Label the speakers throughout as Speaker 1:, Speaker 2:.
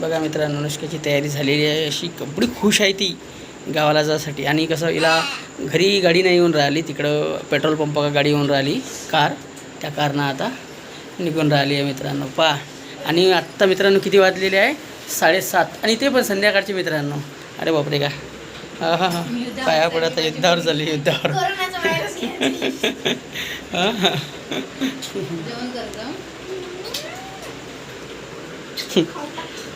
Speaker 1: बघा मित्रांनो अनुष्काची तयारी झालेली आहे. अशी कपडी खुश आहे ती गावाला जाण्यासाठी. आणि कसं हिला घरी गाडी नाही येऊन राहिली तिकडं पेट्रोल पंपाला गाडी येऊन राहिली कार. त्या कारनं आता निघून राहिली आहे मित्रांनो. पा आणि आत्ता मित्रांनो किती वाजलेले आहे? साडेसात. आणि ते पण संध्याकाळचे मित्रांनो. अरे बापरे का? हा हा हा. पाया पडत आहे, युद्धावर झाली युद्धावर. हा हा.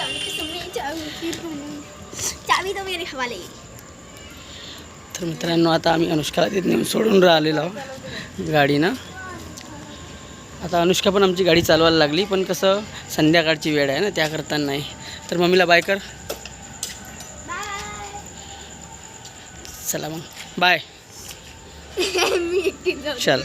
Speaker 2: चाबी की? चाबी तो मेरे हवाले
Speaker 1: तर मित्रांनो आता आम्ही अनुष्काला तिथे नेऊन सोडून राहिलेलो गाडीनं. आता अनुष्का पण आमची गाडी चालवायला लागली पण कसं संध्याकाळची वेळ आहे ना त्याकरता नाही. तर मम्मीला बाय कर. चला मग. बाय चल.